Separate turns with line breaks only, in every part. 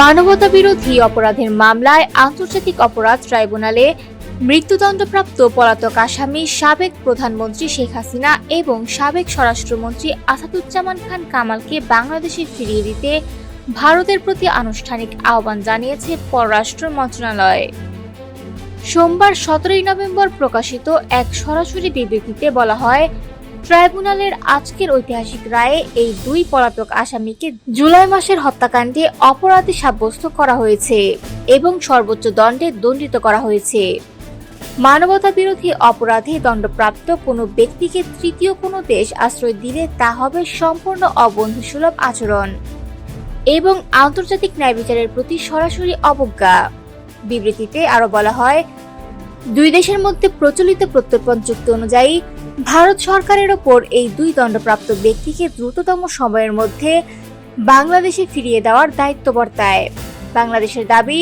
মানবতা বিরোধী অপরাধের মামলায় আন্তর্জাতিক অপরাধ ট্রাইব্যুনালে মৃত্যুদণ্ডপ্রাপ্ত পলাতক আসামি সাবেক প্রধানমন্ত্রী শেখ হাসিনা এবং সাবেক স্বরাষ্ট্রমন্ত্রী আসাদুজ্জামান খান কামালকে বাংলাদেশে ফিরিয়ে দিতে ভারতের প্রতি আনুষ্ঠানিক আহ্বান জানিয়েছে পররাষ্ট্র মন্ত্রণালয়। সোমবার সতেরোই নভেম্বর প্রকাশিত এক সরাসরি বিবৃতিতে বলা হয় ট্রাইব্যুনালের আজকের ঐতিহাসিক রায়ে এই দুই পলাতক আসামিকে জুলাই মাসের হত্যাকাণ্ডে অপরাধী সাব্যস্ত করা হয়েছে এবং সর্বোচ্চ দণ্ডে দণ্ডিত করা হয়েছে। মানবতা বিরোধী অপরাধে দণ্ডপ্রাপ্ত কোনো ব্যক্তিকে তৃতীয় কোনো দেশ আশ্রয় দিলে তা হবে সম্পূর্ণ অবন্ধুসুলভ আচরণ এবং আন্তর্জাতিক ন্যায় বিচারের প্রতি সরাসরি অবজ্ঞা। বিবৃতিতে আরও বলা হয়, দুই দেশের মধ্যে প্রচলিত প্রত্যর্পণ চুক্তি অনুযায়ী ভারত সরকারের ওপর এই দুই দণ্ডপ্রাপ্ত ব্যক্তিকে দ্রুততম সময়ের মধ্যে বাংলাদেশে ফিরিয়ে দেওয়ার দায়িত্ব বর্তায় বাংলাদেশের দাবি,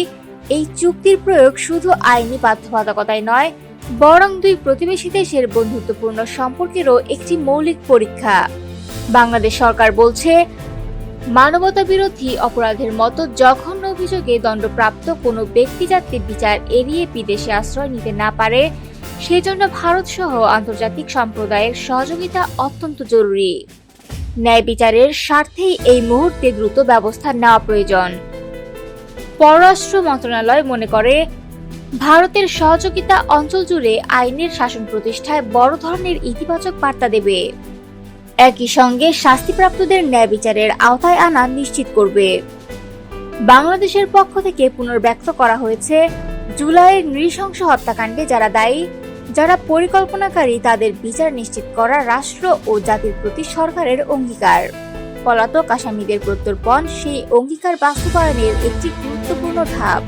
এই চুক্তির প্রয়োগ শুধু আইনি বাধ্যবাধকতায় নয়, বরং দুই প্রতিবেশী দেশের বন্ধুত্বপূর্ণ সম্পর্কেরও একটি মৌলিক পরীক্ষা। বাংলাদেশ সরকার বলছে মানবতা বিরোধী অপরাধের মতো জঘন্য অভিযোগে দণ্ডপ্রাপ্ত কোনো ব্যক্তি যাতে বিচার এড়িয়ে বিদেশে আশ্রয় নিতে না পারে সেজন্য ভারত সহ আন্তর্জাতিক সম্প্রদায়ের সহযোগিতা অত্যন্ত জরুরি। ন্যায় বিচারের স্বার্থেই এই মুহূর্তে দ্রুত ব্যবস্থা নেওয়া প্রয়োজন। পররাষ্ট্র মন্ত্রণালয় মনে করে, ভারতের সহযোগিতা অঞ্চল জুড়ে আইনের শাসন প্রতিষ্ঠায় বড় ধরনের ইতিবাচক বার্তা দেবে। একই সঙ্গে শাস্তিপ্রাপ্তদের ন্যায় বিচারের আওতায় আনা নিশ্চিত করবে। বাংলাদেশের পক্ষ থেকে পুনর্ব্যক্ত করা হয়েছে জুলাইয়ের নৃশংস হত্যাকাণ্ডে যারা দায়ী যারা পরিকল্পনাকারী তাদের বিচার নিশ্চিত করা রাষ্ট্র ও জাতির প্রতি সরকারের অঙ্গীকার। পলাতক আসামিদের প্রত্যর্পণ সেই অঙ্গীকার বাস্তবায়নের একটি গুরুত্বপূর্ণ ধাপ।